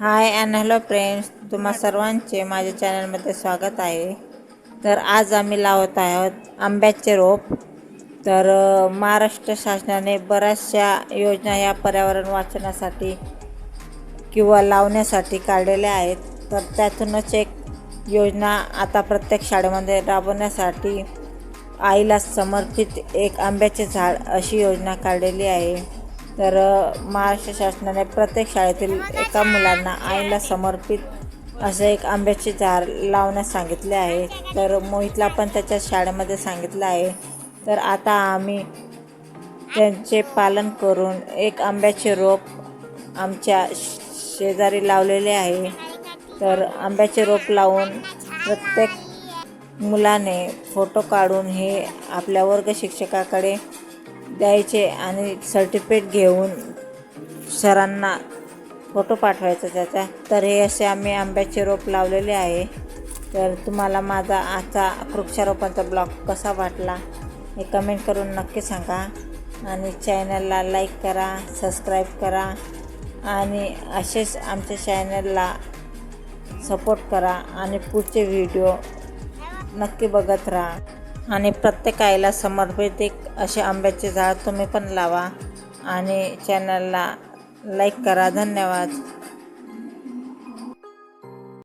High and hello friends तुम्हा सर्वांचे माझ्या चॅनलमध्ये स्वागत आहे. तर आज आम्ही लावत आहोत आंब्याचे रोप. तर महाराष्ट्र शासनाने बऱ्याचशा योजना या पर्यावरण वाचण्यासाठी किंवा लावण्यासाठी काढलेल्या आहेत. तर त्यातूनच एक योजना आता प्रत्येक शाळेमध्ये राबवण्यासाठी आईला समर्पित एक आंब्याचे झाड अशी योजना काढलेली आहे. तर महाराष्ट्र शासनाने प्रत्येक शाळेतील एका मुलांना आईला समर्पित असं एक आंब्याचे झाड लावण्यास सांगितले आहे. तर मोहितला पण त्याच्या शाळेमध्ये सांगितलं आहे. तर आता आम्ही त्यांचे पालन करून एक आंब्याचे रोप आमच्या शेजारी लावलेले आहे. तर आंब्याचे रोप लावून प्रत्येक मुलाने फोटो काढून हे आपल्या वर्ग शिक्षकाकडे द्यायचे आणि सर्टिफिकेट घेऊन सरांना फोटो पाठवायचा त्याचा. तर हे असे आम्ही आंब्याचे रोप लावलेले आहे. तर तुम्हाला माझा आजचा वृक्षारोपणचा ब्लॉग कसा वाटला हे कमेंट करून नक्की सांगा. आणि चॅनलला लाईक करा सबस्क्राईब करा आणि असेच आमच्या चॅनलला सपोर्ट करा आणि पुढचे व्हिडिओ नक्की बघत राहा. आणि प्रत्येक आईला समर्पित एक असे आंब्याचे झाड तुम्ही पण लावा. आणि चॅनलला लाईक करा. धन्यवाद.